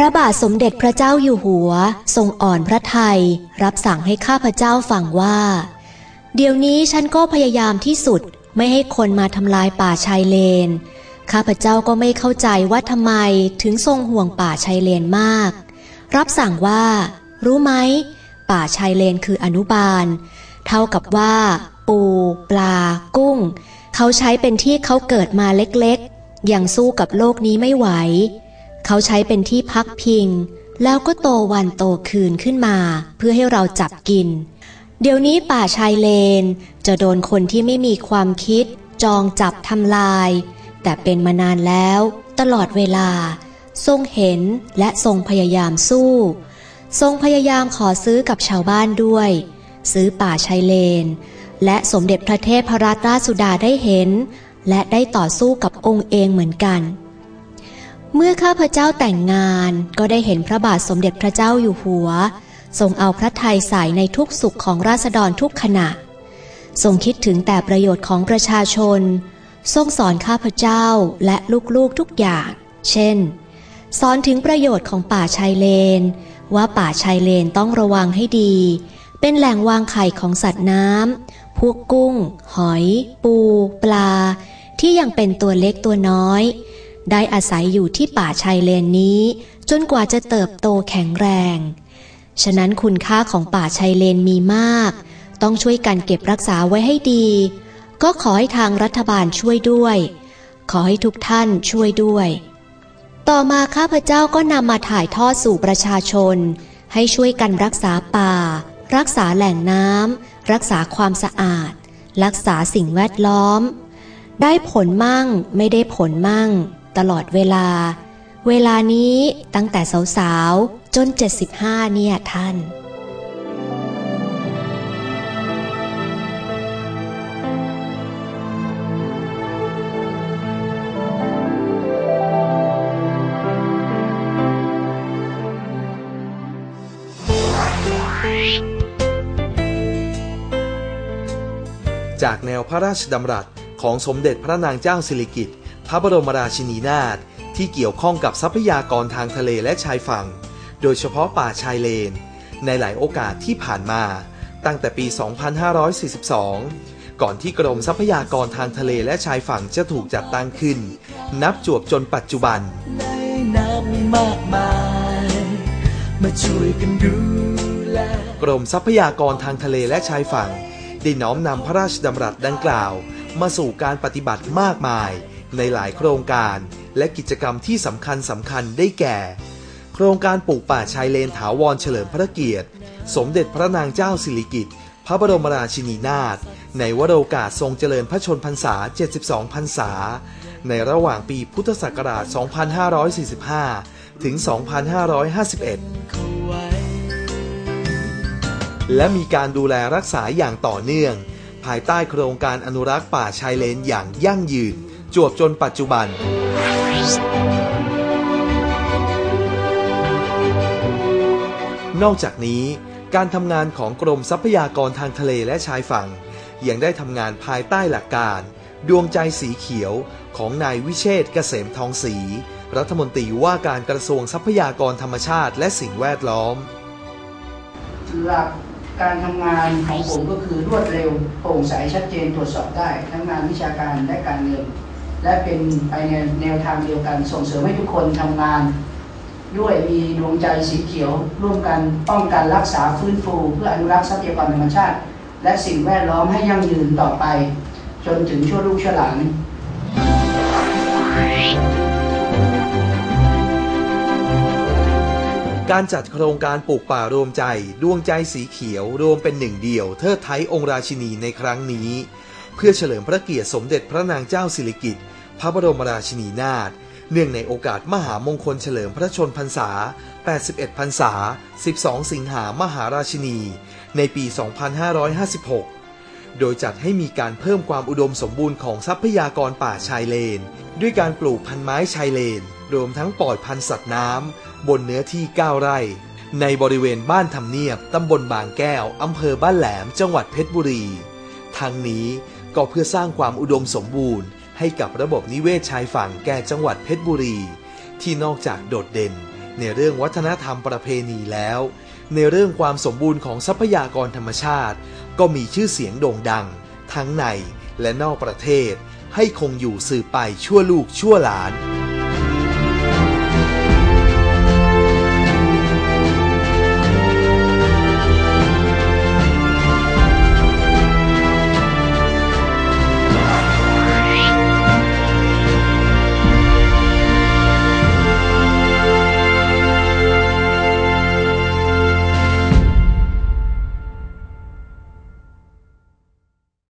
ระบาทสมเด็จพระเจ้าอยู่หัว ทรงอ่อนพระไทย รับสั่งให้ข้าพเจ้าฟังว่า เดี๋ยวนี้ฉันก็พยายามที่สุดไม่ให้คนมาทำลายป่าชายเลน ข้าพเจ้าก็ไม่เข้าใจว่าทำไมถึงทรงห่วงป่าชายเลนมาก รับสั่งว่า รู้ไหม ป่าชายเลนคืออนุบาล เท่ากับว่า ปู ปลา กุ้ง เขาใช้เป็นที่เขาเกิดมาเล็กๆ ยังสู้กับโลกนี้ไม่ไหว เขาใช้เป็นที่พักพิง แล้วก็โตวันโตคืนขึ้นมา เพื่อให้เราจับกิน เดี๋ยวนี้ป่าชายเลน จะโดนคนที่ไม่มีความคิด จองจับทำลาย แต่เป็นมานานแล้ว ตลอดเวลา ทรงเห็นและทรงพยายามสู้ ทรงพยายามขอซื้อกับชาวบ้านด้วย ซื้อป่าชายเลน และสมเด็จพระเทพรัตนราชสุดาได้เห็น และได้ต่อสู้กับองค์เองเหมือนกัน เมื่อข้าพเจ้าแต่งงานก็ได้เห็นพระบาทสมเด็จพระเจ้าอยู่หัว ทรงเอาพระทัยใส่ในทุกสุขของราษฎรทุกขณะ ทรงคิดถึงแต่ประโยชน์ของประชาชน ทรงสอนข้าพเจ้าและลูกๆทุกอย่าง เช่น สอนถึงประโยชน์ของป่าชายเลน ว่าป่าชายเลนต้องระวังให้ดี เป็นแหล่งวางไข่ของสัตว์น้ำพวกกุ้ง หอย ปู ปลา ที่ยังเป็นตัวเล็กตัวน้อย ได้อาศัยอยู่ที่ป่าชายเลนนี้ จนกว่าจะเติบโตแข็งแรง ฉะนั้นคุณค่าของป่าชายเลนมีมาก ต้องช่วยกันเก็บรักษาไว้ให้ดี ก็ขอให้ทางรัฐบาลช่วยด้วย ขอให้ทุกท่านช่วยด้วย ต่อมาข้าพเจ้าก็นำมาถ่ายทอดสู่ประชาชน ให้ช่วยกันรักษาป่า รักษาแหล่งน้ำรักษาความสะอาด รักษาสิ่งแวดล้อม ได้ผลมั่งไม่ได้ผลมั่ง ตลอดเวลา เวลานี้ตั้งแต่สาวๆ จน 75 เนี่ยท่าน จากแนวพระราชดำรัสของสมเด็จพระนางเจ้าสิริกิติ์ พระบรมราชินีนาถที่เกี่ยวข้องกับทรัพยากรทางทะเลและชายฝั่ง โดยเฉพาะป่าชายเลน ในหลายโอกาสที่ผ่านมา ตั้งแต่ปี 2542 ก่อนที่กรมทรัพยากรทางทะเลและชายฝั่งจะถูกจัดตั้งขึ้น นับจวบจนปัจจุบันในนมากมายมาช่วยกันดูแลกรมทรัพยากรทางทะเลและชายฝั่ง ได้น้อมนำพระราชดำรัสดังกล่าว มาสู่การปฏิบัติมากมาย ในหลายโครงการและกิจกรรมที่สำคัญสำคัญได้แก่ โครงการปลูกป่าชายเลนถาวรเฉลิมพระเกียรติ สมเด็จพระนางเจ้าสิริกิติ์พระบรมราชินีนาถในวโรกาสทรงเจริญพระชนพรรษา 72 พรรษา ในระหว่างปีพุทธศักราช 2545 ถึง 2551 และมีการดูแลรักษาอย่างต่อเนื่อง ภายใต้โครงการอนุรักษ์ป่าชายเลนอย่างยั่งยืน จวบจนปัจจุบัน นอกจากนี้ การทำงานของกรมทรัพยากรทางทะเลและชายฝั่ง ยังได้ทำงานภายใต้หลักการ ดวงใจสีเขียวของนายวิเชษเกษมทองศรีรัฐมนตรีว่าการกระทรวงทรัพยากรธรรมชาติและสิ่งแวดล้อม หลักการทำงานของผมก็คือรวดเร็วโปร่งใสชัดเจนตรวจสอบได้ทั้งงานวิชาการและการเงิน และเป็นไปในแนวทางเดียวกัน ส่งเสริมให้ทุกคนทำงาน ด้วยมีดวงใจสีเขียว ร่วมกันป้องกันรักษาฟื้นฟู เพื่ออนุรักษ์ทรัพยากรธรรมชาติ และสิ่งแวดล้อมให้ยั่งยืนต่อไป จนถึงชั่วลูกชั่วหลานการจัดโครงการปลูกป่ารวมใจ ดวงใจสีเขียว รวมเป็นหนึ่งเดียว เทิดไทยองค์ราชินีในครั้งนี้ เพื่อเฉลิมพระเกียรติสมเด็จพระนางเจ้าสิริกิติ์พระบรมราชินีนาถเนื่องในโอกาสมหามงคลเฉลิมพระชนพรรษา 81 พรรษา 12 สิงหามหาราชินี ในปี 2556 โดยจัดให้มีการเพิ่มความอุดมสมบูรณ์ของทรัพยากรป่าชายเลน ด้วยการปลูกพันไม้ชายเลน รวมทั้งปล่อยพันสัตว์น้ำ บนเนื้อที่ 9 ไร่ ในบริเวณบ้านทำเนียบ ตำบลบางแก้ว อำเภอบ้านแหลม จังหวัดเพชรบุรี ทั้งนี้ ก็เพื่อสร้างความอุดมสมบูรณ์ ให้กับระบบนิเวศชายฝั่งแก่จังหวัดเพชรบุรี ที่นอกจากโดดเด่น ในเรื่องวัฒนธรรมประเพณีแล้ว ในเรื่องความสมบูรณ์ของทรัพยากรธรรมชาติ ก็มีชื่อเสียงโด่งดัง ทั้งในและนอกประเทศ ให้คงอยู่สืบไปชั่วลูกชั่วหลาน